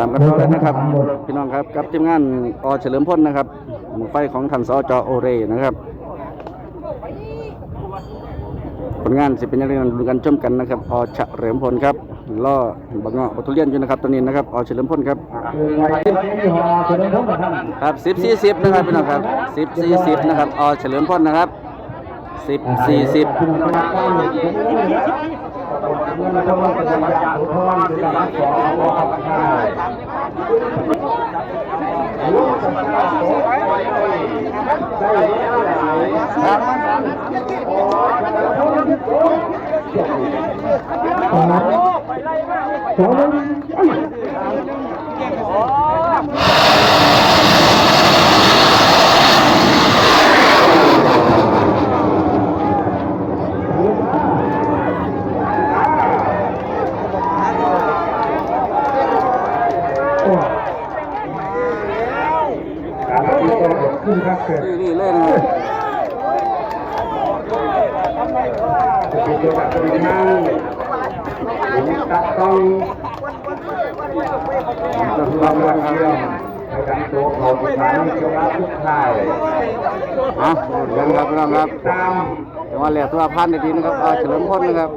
ตามกันต่อเลยนะครับ พี่น้องครับกับทีมงานอเฉลิมพลนะครับหมู่ไฟของท่านสจโอเรนะครับผลงานสิเป็นยังไงดูกันชมกันนะครับอเฉลิมพลครับล่อบักเงาะบัตุเรียนอยู่นะครับตอนนี้นะครับอเฉลิมพลครับครับสิบสี่สิบนะครับพี่น้องครับสิบสี่สิบนะครับอเฉลิมพลนะครับสิบสี่สิบ นี่เล่นตัดต้องลองลองรับในการตัวเขาประธานเจ้ารับทุกท่ายอะยังครับพี่น้องครับตามแต่ว่าแหลกตัวพันในทีนะครับอาเฉลิมพลนะครับ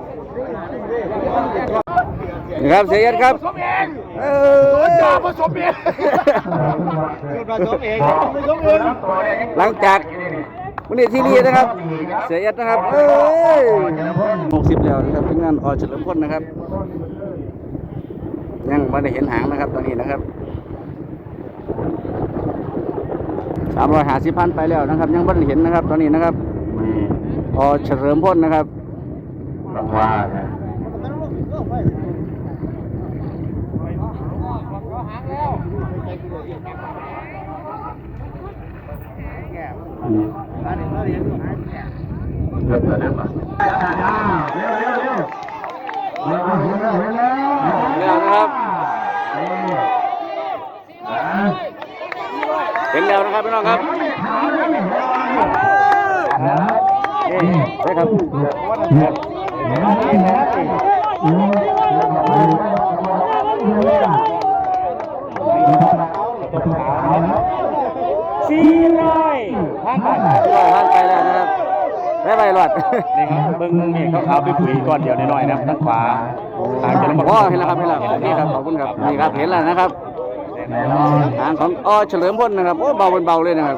นี่ครับเสียเอ็ดครับเออจ่าผสมเองผสมเองผสมเองหลังจาก วันนี้ที่นี่นะครับ เสียเอ็ดนะครับ เอ้ยหกสิบแล้วนะครับทีมงานออเฉลิมพลนะครับ ยังไม่ได้เห็นหางนะครับ ตอนนี้นะครับสามร้อยห้าสิบพันไปแล้วนะครับ ยังไม่ได้เห็นนะครับ ตอนนี้นะครับมีอเฉลิมพลนะครับวัลเริ่มแล้ว เร็วเร็วเร็วครับเห็นแล้วนะครับพี่น้องครับนี่ใช่ครับสี่ร้อ ยพันบาทร้อยพันไปแล้วนะครับได้ใบหลอดนี่ครับเบิ้งนี่เขาขาวไปปุ๋ยก้อนเดียวน้อยๆนะทางขวาทางจะลำบากอ๋อเห็นแล้วครับเห็นแล้วนี่ครับขอบคุณครับนี่ครับเห็นแล้วนะครับแน่นอนหางของอเฉลิมพลนะครับโอ้เบาเป็นเบาเลยนะครับ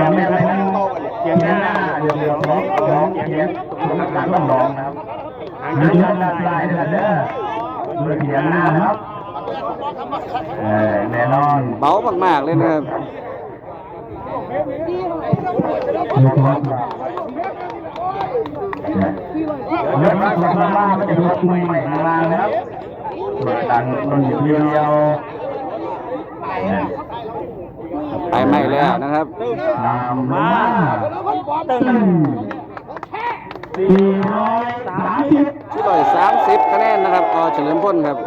ยังไม่ทันเกียงหน้าเดี๋ยวเดี๋ยวร้องร้องเกียงทำการต้องร้องนะครับหยุดด้านซ้ายเด้อเด้อมือเกียงหน้าครับเออแน่นอนเบามากๆเลยนะครับ ยกรถเรื่องรถของบ้านมันจะยกมือใหม่ข้างล่างนะครับเปิดดังมันอยู่เดียวไปไม่แล้วนะครับตามมาตึ้งสี่ร้อยสามสิบที่ร้อยสามสิบคะแนนนะครับอเฉลิมพลครับ